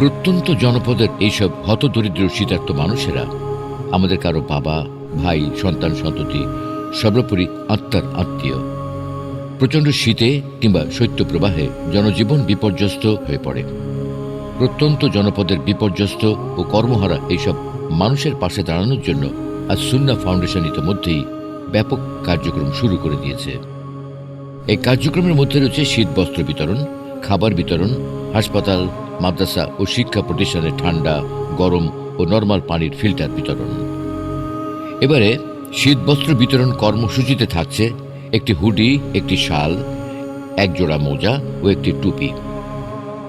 প্রত্যন্ত জনপদের এইসব হতদরিদ্র শীতার্থ মানুষেরা আমাদের কারও বাবা, ভাই, সন্তান, সন্ততি, সর্বোপরি আত্মার আত্মীয়। প্রচণ্ড শীতে কিংবা শৈত্যপ্রবাহে জনজীবন বিপর্যস্ত হয়ে পড়ে। প্রত্যন্ত জনপদের বিপর্যস্ত ও কর্মহারা এইসব মানুষের পাশে দাঁড়ানোর জন্য আজ সুন্না ফাউন্ডেশন ইতিমধ্যেই ব্যাপক কার্যক্রম শুরু করে দিয়েছে। এই কার্যক্রমের মধ্যে রয়েছে শীত বস্ত্র বিতরণ, খাবার বিতরণ হাসপাতাল, মাদ্রাসা ও শিক্ষা প্রতিষ্ঠানে ঠান্ডা, গরম ও নর্মাল পানির ফিল্টার বিতরণ। এবারে শীত বস্ত্র বিতরণ কর্মসূচিতে থাকছে একটি হুডি, একটি শাল, এক জোড়া মোজা ও একটি টুপি।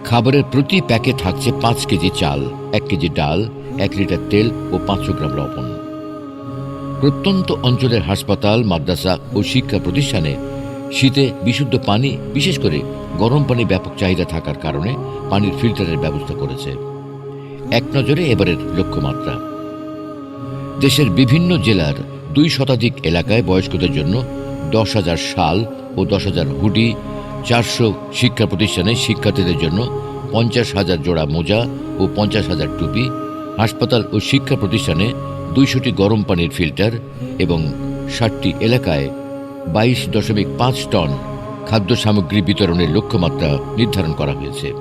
খাবারের প্রতি প্যাকে থাকছে পাঁচ কেজি চাল, এক কেজি ডাল, এক লিটার তেল ও পাঁচশো গ্রাম লবণ। প্রত্যন্ত অঞ্চলের হাসপাতাল, মাদ্রাসা ও শিক্ষা প্রতিষ্ঠানে শীতে বিশুদ্ধ পানি, বিশেষ করে গরম পানি ব্যাপক চাহিদা থাকার কারণে পানির ফিল্টারের ব্যবস্থা করেছে। এক নজরে এবারের লক্ষ্যমাত্রা। দেশের বিভিন্ন জেলার দুই শতাধিক এলাকায় বয়স্কদের জন্য দশ হাজার শাল ও দশ হাজার হুডি, চারশো শিক্ষা প্রতিষ্ঠানে শিক্ষার্থীদের জন্য পঞ্চাশ হাজার জোড়া মোজা ও পঞ্চাশ হাজার টুপি, হাসপাতাল ও শিক্ষা প্রতিষ্ঠানে দুইশোটি গরম পানির ফিল্টার এবং ষাটটি এলাকায় বাইশ দশমিক পাঁচ টন খাদ্য সামগ্রী বিতরণের লক্ষ্যমাত্রা নির্ধারণ করা হয়েছে।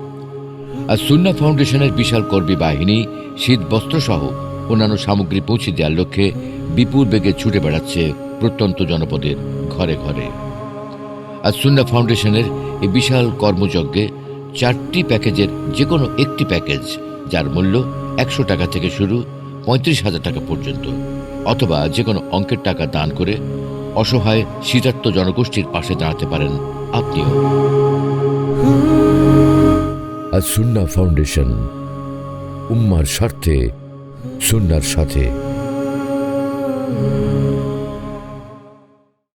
আর সুন্না ফাউন্ডেশনের বিশাল কর্মী বাহিনী, শীত বস্ত্রসহ অন্যান্য সামগ্রী পৌঁছে দেওয়ার লক্ষ্যে বিপুল বেগে ছুটে বেড়াচ্ছে প্রত্যন্ত জনপদের ঘরে ঘরে। আর সুন্না ফাউন্ডেশনের এই বিশাল কর্মযজ্ঞে চারটি প্যাকেজের যে কোনো একটি প্যাকেজ, যার মূল্য একশো টাকা থেকে শুরু পঁয়ত্রিশ হাজার টাকা পর্যন্ত, অথবা যে কোনো অঙ্কের টাকা দান করে অসহায় শীতার্থ জনগোষ্ঠীর পাশে দাঁড়াতে পারেন আপনিও। আর সুন্না ফাউন্ডেশন উম্মার স্বার্থে সুন্নার সাথে।